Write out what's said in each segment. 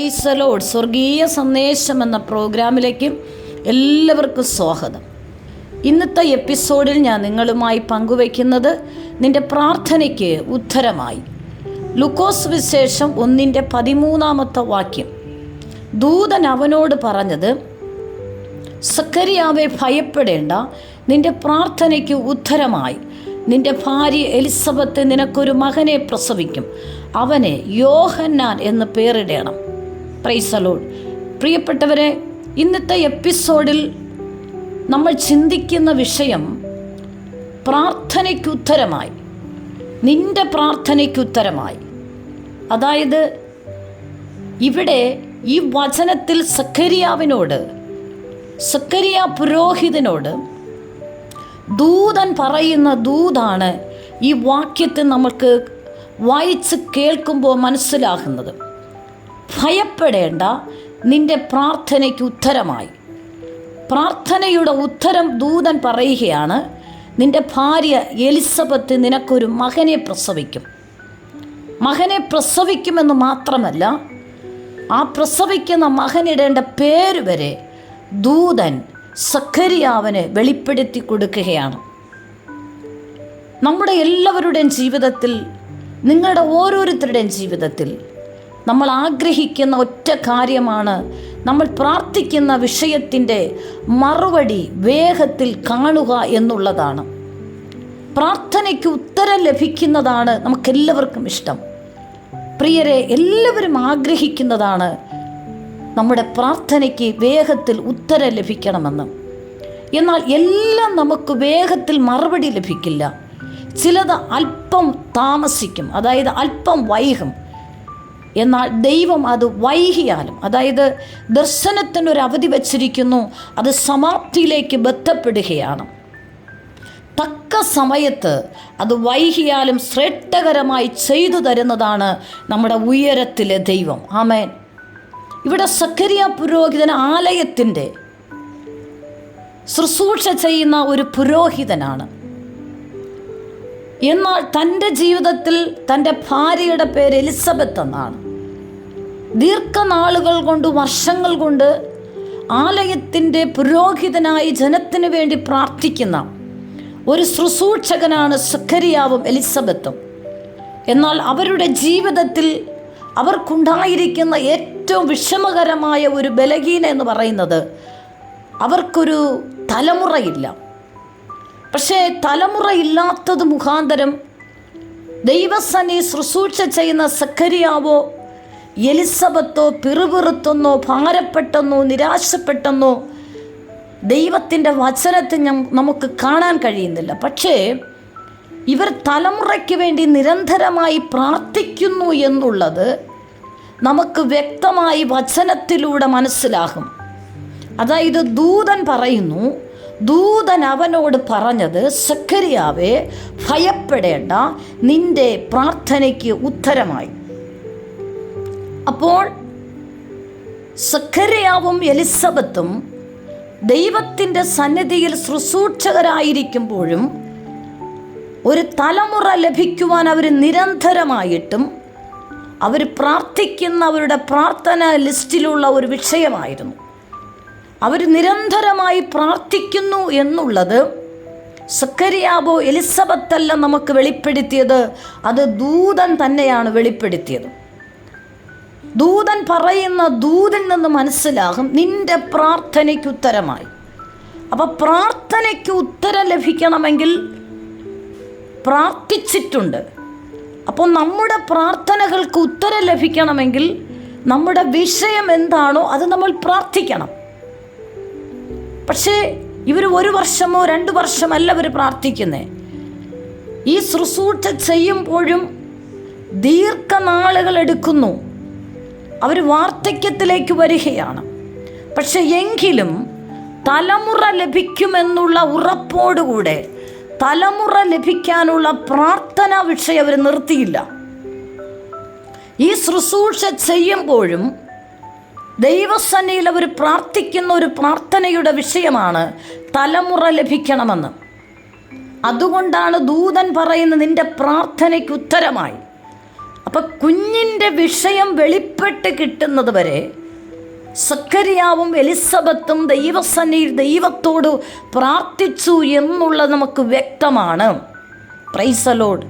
ഈസലോഡ് സ്വർഗീയ സന്ദേശം എന്ന പ്രോഗ്രാമിലേക്ക് എല്ലാവർക്കും സ്വാഗതം. ഇന്നത്തെ എപ്പിസോഡിൽ ഞാൻ നിങ്ങളുമായി പങ്കുവയ്ക്കുന്നത് നിന്റെ പ്രാർത്ഥനയ്ക്ക് ഉത്തരമായി. ലുക്കോസ് വിശേഷം ഒന്നിന്റെ പതിമൂന്നാമത്തെ വാക്യം. ദൂതൻ അവനോട് പറഞ്ഞത് സക്കരിയാവെ ഭയപ്പെടേണ്ട നിന്റെ പ്രാർത്ഥനയ്ക്ക് ഉത്തരമായി. നിന്റെ ഭാര്യ എലിസബത്ത് നിനക്കൊരു മകനെ പ്രസവിക്കും. അവനെ യോഹന്നാൻ എന്ന് പേരിടണം. പ്രൈസലോഡ് പ്രിയപ്പെട്ടവരെ ഇന്നത്തെ എപ്പിസോഡിൽ നമ്മൾ ചിന്തിക്കുന്ന വിഷയം പ്രാർത്ഥനയ്ക്കുത്തരമായി നിന്റെ പ്രാർത്ഥനയ്ക്ക് ഉത്തരമായി അതായത് ഇവിടെ ഈ വചനത്തിൽ സക്കരിയാവിനോട് സക്കരിയ പുരോഹിതനോട് ദൂതൻ പറയുന്ന ദൂതാണ് ഈ വാക്യത്തെ നമുക്ക് വായിച്ച് കേൾക്കുമ്പോൾ മനസ്സിലാകുന്നത്. ഭയപ്പെടേണ്ട. നിന്റെ പ്രാർത്ഥനയ്ക്ക് ഉത്തരമായി. പ്രാർത്ഥനയുടെ ഉത്തരം ദൂതൻ പറയുകയാണ് നിന്റെ ഭാര്യ എലിസബത്ത് നിനക്കൊരു മകനെ പ്രസവിക്കും. മകനെ പ്രസവിക്കുമെന്ന് മാത്രമല്ല ആ പ്രസവിക്കുന്ന മകനിടേണ്ട പേര് വരെ ദൂതൻ സഖരിയാവന് വെളിപ്പെടുത്തി കൊടുക്കുകയാണ്. നമ്മുടെ എല്ലാവരുടെയും ജീവിതത്തിൽ നിങ്ങളുടെ ഓരോരുത്തരുടെയും ജീവിതത്തിൽ നമ്മൾ ആഗ്രഹിക്കുന്ന ഒറ്റ കാര്യമാണ്. നമ്മൾ പ്രാർത്ഥിക്കുന്ന വിഷയത്തിന്റെ മറുപടി വേഗത്തിൽ കാണുക എന്നുള്ളതാണ്. പ്രാർത്ഥനയ്ക്ക് ഉത്തരം ലഭിക്കുന്നതാണ് നമുക്കെല്ലാവർക്കും ഇഷ്ടം. പ്രിയരെ എല്ലാവരും ആഗ്രഹിക്കുന്നതാണ് നമ്മുടെ പ്രാർത്ഥനയ്ക്ക് വേഗത്തിൽ ഉത്തരം ലഭിക്കണമെന്ന്. എന്നാൽ എല്ലാം നമുക്ക് വേഗത്തിൽ മറുപടി ലഭിക്കില്ല. ചിലത് അല്പം താമസിക്കും. അതായത് അല്പം വൈകും. എന്നാൽ ദൈവം അത് വൈകിയാലും അതായത് ദർശനത്തിനൊരു അവധി വച്ചിരിക്കുന്നു അത് സമാപ്തിയിലേക്ക് ബന്ധപ്പെടുകയാണ്. തക്ക സമയത്ത് അത് വൈകിയാലും ശ്രേഷ്ഠകരമായി ചെയ്തു തരുന്നതാണ് നമ്മുടെ ഉയരത്തിലെ ദൈവം. ആമേൻ. ഇവിടെ സക്കരിയ പുരോഹിതൻ ആലയത്തിന്റെ ശുശ്രൂഷ ചെയ്യുന്ന ഒരു പുരോഹിതനാണ്. എന്നാൽ തന്റെ ജീവിതത്തിൽ തന്റെ ഭാര്യയുടെ പേര് എലിസബത്ത് എന്നാണ്. ദീർഘനാളുകൾ കൊണ്ട് വർഷങ്ങൾ കൊണ്ട് ആലയത്തിന്റെ പുരോഹിതനായി ജനത്തിന് വേണ്ടി പ്രാർത്ഥിക്കുന്ന ഒരു ശുശ്രൂഷകനാണ് സുഖരിയാവും എലിസബത്തും. എന്നാൽ അവരുടെ ജീവിതത്തിൽ അവർക്കുണ്ടായിരിക്കുന്ന ഏറ്റവും വിഷമകരമായ ഒരു ബലഹീന എന്ന് പറയുന്നത് അവർക്കൊരു തലമുറയില്ല. പക്ഷേ തലമുറ തലമുറയില്ലാത്തത് മുഖാന്തരം ദൈവസനി ശുശ്രൂഷ ചെയ്യുന്ന സക്കരിയാവോ എലിസബത്തോ പിറുപിറുത്തെന്നോ ഭാരപ്പെട്ടെന്നോ നിരാശപ്പെട്ടെന്നോ ദൈവത്തിന്റെ വചനത്തെ നമുക്ക് കാണാൻ കഴിയുന്നില്ല. പക്ഷേ ഇവർ തലമുറയ്ക്ക് വേണ്ടി നിരന്തരമായി പ്രാർത്ഥിക്കുന്നു എന്നുള്ളത് നമുക്ക് വ്യക്തമായി വചനത്തിലൂടെ മനസ്സിലാകും. അതായത് ദൂതൻ പറയുന്നു ദൂതൻ അവനോട് പറഞ്ഞത് സക്കരിയാവെ ഭയപ്പെടേണ്ട നിന്റെ പ്രാർത്ഥനയ്ക്ക് ഉത്തരമായി. അപ്പോൾ സക്കരിയാവും എലിസബത്തും ദൈവത്തിന്റെ സന്നിധിയിൽ ശുശ്രൂഷകരായിരിക്കുമ്പോഴും ഒരു തലമുറ ലഭിക്കുവാൻ അവർ നിരന്തരമായിട്ടും അവർ പ്രാർത്ഥിക്കുന്നവരുടെ പ്രാർത്ഥന ലിസ്റ്റിലുള്ള ഒരു വിഷയമായിരുന്നു. അവർ നിരന്തരമായി പ്രാർത്ഥിക്കുന്നു എന്നുള്ളത് സക്കരിയാബോ എലിസബത്തല്ല നമുക്ക് വെളിപ്പെടുത്തിയത്. അത് ദൂതൻ തന്നെയാണ് വെളിപ്പെടുത്തിയത്. ദൂതൻ പറയുന്ന ദൂതൻ നിന്ന് മനസ്സിലാകും നിന്റെ പ്രാർത്ഥനയ്ക്ക് ഉത്തരമായി. അപ്പോൾ പ്രാർത്ഥനയ്ക്ക് ഉത്തരം ലഭിക്കണമെങ്കിൽ പ്രാർത്ഥിച്ചിട്ടുണ്ട്. അപ്പോൾ നമ്മുടെ പ്രാർത്ഥനകൾക്ക് ഉത്തരം ലഭിക്കണമെങ്കിൽ നമ്മുടെ വിഷയം എന്താണോ അത് നമ്മൾ പ്രാർത്ഥിക്കണം. പക്ഷേ ഇവർ ഒരു വർഷമോ രണ്ട് വർഷമല്ല അവർ പ്രാർത്ഥിക്കുന്നത് ഈ ശുശ്രൂഷ ചെയ്യുമ്പോഴും ദീർഘനാളുകൾ എടുക്കുന്നു. അവർ വാർദ്ധക്യത്തിലേക്ക് വരികയാണ്. പക്ഷെ എങ്കിലും തലമുറ ലഭിക്കുമെന്നുള്ള ഉറപ്പോടുകൂടെ തലമുറ ലഭിക്കാനുള്ള പ്രാർത്ഥന വിഷയം അവർ നിർത്തിയില്ല. ഈ ശുശ്രൂഷ ചെയ്യുമ്പോഴും ദൈവസന്നിയിൽ അവർ പ്രാർത്ഥിക്കുന്ന ഒരു പ്രാർത്ഥനയുടെ വിഷയമാണ് തലമുറ ലഭിക്കണമെന്ന്. അതുകൊണ്ടാണ് ദൂതൻ പറയുന്നത് നിന്റെ പ്രാർത്ഥനയ്ക്ക് ഉത്തരമായി. അപ്പം കുഞ്ഞിന്റെ വിഷയം വെളിപ്പെട്ട് കിട്ടുന്നത് വരെ സക്കരിയാവും എലിസബത്തും ദൈവസന്നിയിൽ ദൈവത്തോട് പ്രാർത്ഥിച്ചു എന്നുള്ളത് നമുക്ക് വ്യക്തമാണ്. പ്രൈസലോഡ്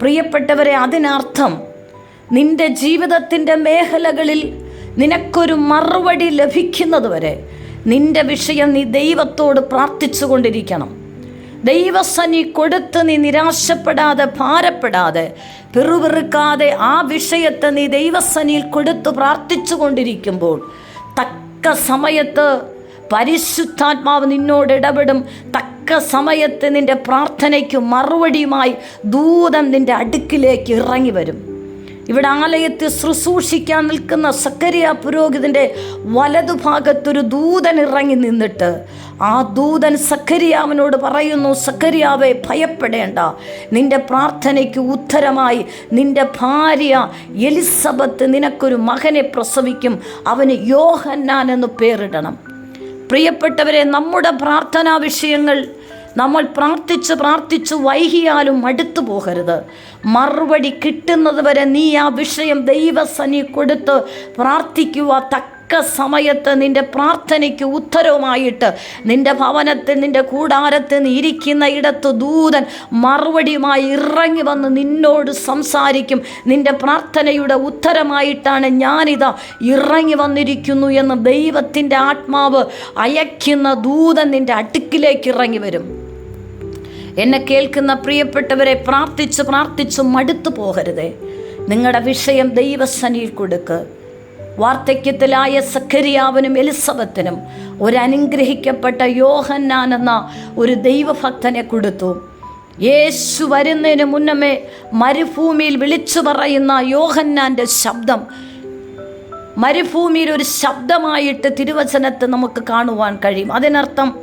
പ്രിയപ്പെട്ടവരെ അതിനർത്ഥം നിന്റെ ജീവിതത്തിന്റെ മേഖലകളിൽ നിനക്കൊരു മറുപടി ലഭിക്കുന്നത് വരെ നിന്റെ വിഷയം നീ ദൈവത്തോട് പ്രാർത്ഥിച്ചു കൊണ്ടിരിക്കണം ദൈവസനി കൊടുത്ത് നീ നിരാശപ്പെടാതെ ഭാരപ്പെടാതെ പിറുപിറുക്കാതെ ആ വിഷയത്തെ നീ ദൈവസനിയിൽ കൊടുത്ത് പ്രാർത്ഥിച്ചു കൊണ്ടിരിക്കുമ്പോൾ തക്ക സമയത്ത് പരിശുദ്ധാത്മാവ് നിന്നോട് ഇടപെടും. തക്ക സമയത്ത് നിന്റെ പ്രാർത്ഥനയ്ക്ക് മറുപടിയുമായി ദൂതം നിന്റെ അടുക്കിലേക്ക് ഇറങ്ങി വരും. ഇവിടെ ആലയത്തിൽ ശുശ്രൂഷിക്കാൻ നിൽക്കുന്ന സക്കരിയ പുരോഹിതന്റെ വലതുഭാഗത്തൊരു ദൂതൻ ഇറങ്ങി നിന്നിട്ട് ആ ദൂതൻ സക്കരിയാവിനോട് പറയുന്നു സക്കരിയാവെ ഭയപ്പെടേണ്ട. നിന്റെ പ്രാർത്ഥനയ്ക്ക് ഉത്തരമായി. നിന്റെ ഭാര്യ എലിസബത്ത് നിനക്കൊരു മകനെ പ്രസവിക്കും. അവന് യോഹന്നാൻ എന്ന് പേരിടണം. പ്രിയപ്പെട്ടവരെ നമ്മുടെ പ്രാർത്ഥനാ വിഷയങ്ങൾ നമ്മൾ പ്രാർത്ഥിച്ച് പ്രാർത്ഥിച്ച് വൈകിയാലും അടുത്തു പോകരുത്. മറുപടി കിട്ടുന്നത് വരെ നീ ആ വിഷയം ദൈവസനി കൊടുത്ത് പ്രാർത്ഥിക്കുക തക്ക സമയത്ത് നിന്റെ പ്രാർത്ഥനയ്ക്ക് ഉത്തരവുമായിട്ട് നിന്റെ ഭവനത്തിൽ നിന്റെ കൂടാരത്തിൽ നീ ഇരിക്കുന്ന ഇടത്ത് ദൂതൻ മറുപടിയുമായി ഇറങ്ങി വന്ന് നിന്നോട് സംസാരിക്കും. നിന്റെ പ്രാർത്ഥനയുടെ ഉത്തരമായിട്ടാണ് ഞാനിതാ ഇറങ്ങി വന്നിരിക്കുന്നു എന്ന് ദൈവത്തിന്റെ ആത്മാവ് അയക്കുന്ന ദൂതൻ നിന്റെ അടുക്കിലേക്ക് ഇറങ്ങി വരും. എന്നെ കേൾക്കുന്ന പ്രിയപ്പെട്ടവരെ പ്രാർത്ഥിച്ച് പ്രാർത്ഥിച്ച് മടുത്തു പോകരുതേ. നിങ്ങളുടെ വിഷയം ദൈവസനിയിൽ കൊടുക്ക്. വാർദ്ധക്യത്തിലായ സക്കരിയാവിനും എലിസബത്തിനും ഒരനുഗ്രഹിക്കപ്പെട്ട യോഹന്നാൻ എന്ന ഒരു ദൈവഭക്തനെ കൊടുത്തു. യേശു വരുന്നതിന് മുന്നമേ മരുഭൂമിയിൽ വിളിച്ചു പറയുന്ന യോഹന്നാന്റെ ശബ്ദം മരുഭൂമിയിൽ ഒരു ശബ്ദമായിട്ട് തിരുവചനത്തെ നമുക്ക് കാണുവാൻ കഴിയും. അതിനർത്ഥം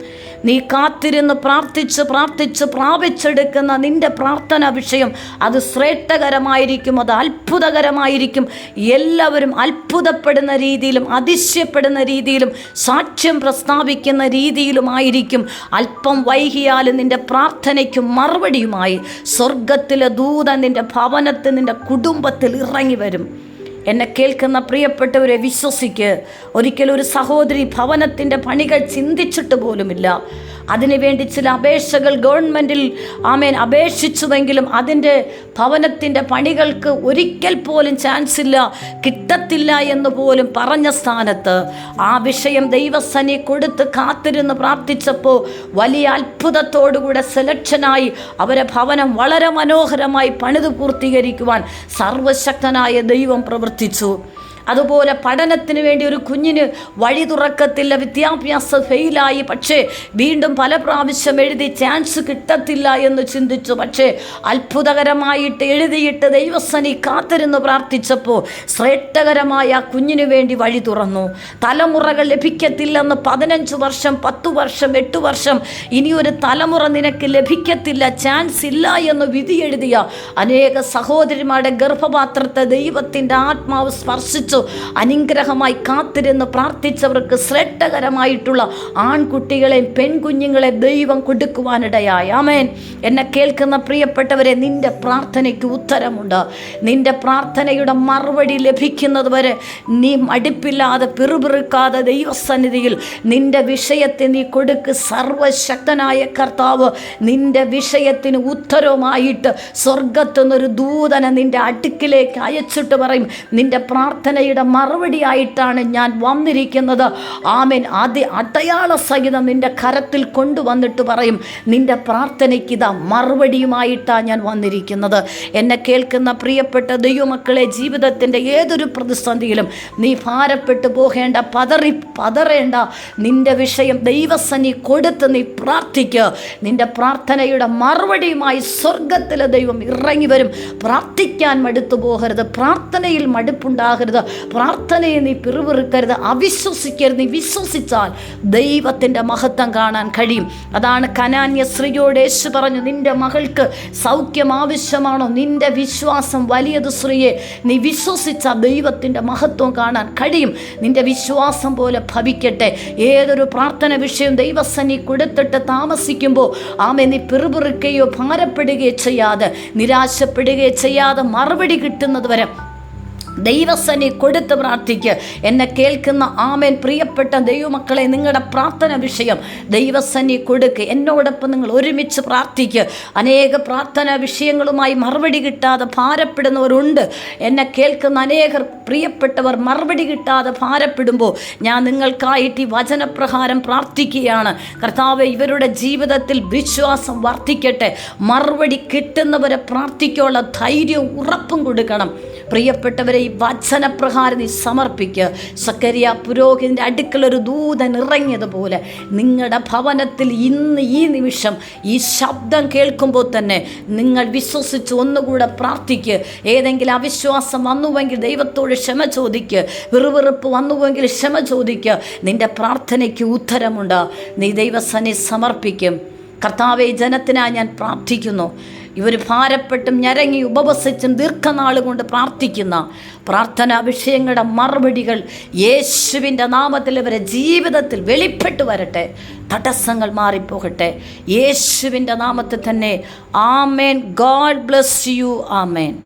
നീ കാത്തിരുന്ന് പ്രാർത്ഥിച്ച് പ്രാർത്ഥിച്ച് പ്രാപിച്ചെടുക്കുന്ന നിന്റെ പ്രാർത്ഥന വിഷയം അത് ശ്രേഷ്ഠകരമായിരിക്കും അത് അത്ഭുതകരമായിരിക്കും. എല്ലാവരും അത്ഭുതപ്പെടുന്ന രീതിയിലും അതിശയപ്പെടുന്ന രീതിയിലും സാക്ഷ്യം പ്രസ്താവിക്കുന്ന രീതിയിലുമായിരിക്കും അല്പം വൈകിയാലും നിന്റെ പ്രാർത്ഥനയ്ക്ക് മറുപടിയുമായി സ്വർഗത്തിലെ ദൂത നിന്റെ ഭവനത്തിൽ നിന്റെ കുടുംബത്തിൽ ഇറങ്ങി വരും. എന്നെ കേൾക്കുന്ന പ്രിയപ്പെട്ടവരെ വിശ്വസിക്ക്. ഒരിക്കലും ഒരു സഹോദരി ഭവനത്തിന്റെ പണികൾ ചിന്തിച്ചിട്ട് പോലുമില്ല. അതിനുവേണ്ടി ചില അപേക്ഷകൾ ഗവൺമെന്റിൽ ആമേൻ അപേക്ഷിച്ചുവെങ്കിലും അതിന്റെ ഭവനത്തിന്റെ പണികൾക്ക് ഒരിക്കൽ പോലും ചാൻസ് ഇല്ല കിട്ടത്തില്ല എന്ന് പോലും പറഞ്ഞ സ്ഥാനത്ത് ആ വിഷയം ദൈവസനി കൊടുത്ത് കാത്തിരുന്ന് പ്രാർത്ഥിച്ചപ്പോൾ വലിയ അത്ഭുതത്തോടുകൂടെ സെലക്ഷനായി അവരെ ഭവനം വളരെ മനോഹരമായി പണിത് പൂർത്തീകരിക്കുവാൻ സർവശക്തനായ ദൈവം പ്രവർത്തിച്ചു. അതുപോലെ പഠനത്തിന് വേണ്ടി ഒരു കുഞ്ഞിന് വഴി തുറക്കത്തില്ല വിദ്യാഭ്യാസം ഫെയിലായി. പക്ഷേ വീണ്ടും പല പ്രാവശ്യം എഴുതി ചാൻസ് കിട്ടത്തില്ല എന്ന് ചിന്തിച്ചു. പക്ഷേ അത്ഭുതകരമായിട്ട് എഴുതിയിട്ട് ദൈവസനി കാത്തിരുന്ന് പ്രാർത്ഥിച്ചപ്പോൾ ശ്രേഷ്ഠകരമായ കുഞ്ഞിന് വേണ്ടി വഴി തുറന്നു. തലമുറകൾ ലഭിക്കത്തില്ലെന്ന് പതിനഞ്ച് വർഷം പത്തു വർഷം എട്ട് വർഷം ഇനി ഒരു തലമുറ നിനക്ക് ലഭിക്കത്തില്ല ചാൻസ് ഇല്ല എന്ന് വിധി എഴുതിയ അനേക സഹോദരിമാരുടെ ഗർഭപാത്രത്തെ ദൈവത്തിന്റെ ആത്മാവ് സ്പർശിച്ചു. അനുഗ്രഹമായി കാത്തിരുന്ന് പ്രാർത്ഥിച്ചവർക്ക് ശ്രേഷ്ഠകരമായിട്ടുള്ള ആൺകുട്ടികളെയും പെൺകുഞ്ഞുങ്ങളെ ദൈവം കൊടുക്കുവാനിടയായി. ആമേൻ. എന്നെ കേൾക്കുന്ന പ്രിയപ്പെട്ടവരെ നിന്റെ പ്രാർത്ഥനയ്ക്ക് ഉത്തരമുണ്ട്. നിന്റെ പ്രാർത്ഥനയുടെ മറുപടി ലഭിക്കുന്നത് വരെ നീ മടുപ്പില്ലാതെ പിറുപിറുക്കാതെ ദൈവസന്നിധിയിൽ നിന്റെ വിഷയത്തെ നീ കൊടുക്ക്. സർവശക്തനായ കർത്താവ് നിന്റെ വിഷയത്തിന് ഉത്തരവുമായിട്ട് സ്വർഗത്തുനിന്നൊരു ദൂതനെ നിന്റെ അടുക്കിലേക്ക് അയച്ചിട്ട് പറയും. നിന്റെ പ്രാർത്ഥനയുടെ മറുപടിയായിട്ടാണ് ഞാൻ വന്നിരിക്കുന്നത്. ആമേൻ. ആദ്യ അടയാള സഹിതം നിന്റെ കരത്തിൽ കൊണ്ടുവന്നിട്ട് പറയും. നിന്റെ പ്രാർത്ഥനയ്ക്ക് ഇതാ മറുപടിയുമായിട്ടാണ് ഞാൻ വന്നിരിക്കുന്നത്. എന്നെ കേൾക്കുന്ന പ്രിയപ്പെട്ട ദൈവമക്കളെ ജീവിതത്തിന്റെ ഏതൊരു പ്രതിസന്ധിയിലും നീ ഭാരപ്പെട്ടു പോകേണ്ട പതറി പതറേണ്ട. നിന്റെ വിഷയം ദൈവസനി കൊടുത്ത് നീ പ്രാർത്ഥിക്കുക നിന്റെ പ്രാർത്ഥനയുടെ മറുപടിയുമായി സ്വർഗത്തിലെ ദൈവം ഇറങ്ങി വരും. പ്രാർത്ഥിക്കാൻ മടുത്തു പോകരുത്. പ്രാർത്ഥനയിൽ മടുപ്പുണ്ടാകരുത്. പ്രാർത്ഥനയെ നീ പിറുപിറുക്കരുത് അവിശ്വസിക്കരുത്. നീ വിശ്വസിച്ചാൽ ദൈവത്തിന്റെ മഹത്വം കാണാൻ കഴിയും. അതാണ് കനാന്യ സ്ത്രീയോട് യേശു പറഞ്ഞു നിന്റെ മകൾക്ക് സൗഖ്യം ആവശ്യമാണോ? നിന്റെ വിശ്വാസം വലിയത് സ്ത്രീയെ. നീ വിശ്വസിച്ച ദൈവത്തിന്റെ മഹത്വം കാണാൻ കഴിയും. നിന്റെ വിശ്വാസം പോലെ ഭവിക്കട്ടെ. ഏതൊരു പ്രാർത്ഥന വിഷയം ദൈവസന്നി കൊടുത്തിട്ട് താമസിക്കുമ്പോൾ ആമെ നീ പിറുപിറുക്കുകയോ ഭാരപ്പെടുകയോ ചെയ്യാതെ നിരാശപ്പെടുകയോ ചെയ്യാതെ മറുപടി കിട്ടുന്നത് വരെ ദൈവസനി കൊടുത്ത് പ്രാർത്ഥിക്കുക എന്നെ കേൾക്കുന്ന ആമേൻ. പ്രിയപ്പെട്ട ദൈവമക്കളെ നിങ്ങളുടെ പ്രാർത്ഥന വിഷയം ദൈവസനി കൊടുക്ക്. എന്നോടൊപ്പം നിങ്ങൾ ഒരുമിച്ച് പ്രാർത്ഥിക്കുക അനേക പ്രാർത്ഥന വിഷയങ്ങളുമായി മറുപടി കിട്ടാതെ ഭാരപ്പെടുന്നവരുണ്ട്. എന്നെ കേൾക്കുന്ന അനേകർ പ്രിയപ്പെട്ടവർ മറുപടി കിട്ടാതെ ഭാരപ്പെടുമ്പോൾ ഞാൻ നിങ്ങൾക്കായിട്ട് ഈ വചനപ്രകാരം പ്രാർത്ഥിക്കുകയാണ്. കർത്താവ് ഇവരുടെ ജീവിതത്തിൽ വിശ്വാസം വർദ്ധിക്കട്ടെ. മറുപടി കിട്ടുന്നവരെ പ്രാർത്ഥിക്കാനുള്ള ധൈര്യവും ഉറപ്പും കൊടുക്കണം. പ്രിയപ്പെട്ടവരെ ഈ വചനപ്രകാരം നീ സമർപ്പിക്കുക സക്കരിയ പുരോഹിതന്റെ അടുക്കളൊരു ദൂതൻ ഇറങ്ങിയതുപോലെ നിങ്ങളുടെ ഭവനത്തിൽ ഇന്ന് ഈ നിമിഷം ഈ ശബ്ദം കേൾക്കുമ്പോൾ തന്നെ നിങ്ങൾ വിശ്വസിച്ച് ഒന്നുകൂടെ പ്രാർത്ഥിക്കുക ഏതെങ്കിലും അവിശ്വാസം വന്നുവെങ്കിൽ ദൈവത്തോട് ക്ഷമ ചോദിക്കുക വെറുവെറുപ്പ് വന്നുവെങ്കിൽ ക്ഷമ ചോദിക്കുക നിന്റെ പ്രാർത്ഥനയ്ക്ക് ഉത്തരമുണ്ട്. നീ ദൈവസനെ സമർപ്പിക്കും. കർത്താവെ ജനത്തിനായി ഞാൻ പ്രാർത്ഥിക്കുന്നു. ഇവർ ഭാരപ്പെട്ടും ഞരങ്ങി ഉപവസിച്ചും ദീർഘനാൾ കൊണ്ട് പ്രാർത്ഥിക്കുന്ന പ്രാർത്ഥനാ വിഷയങ്ങളുടെ മറുപടികൾ യേശുവിന്റെ നാമത്തിൽ ഇവരെ ജീവിതത്തിൽ വെളിപ്പെട്ടു വരട്ടെ തടസ്സങ്ങൾ മാറിപ്പോകട്ടെ. യേശുവിന്റെ നാമത്തിൽ തന്നെ ആമേൻ. God bless you. ആമേൻ.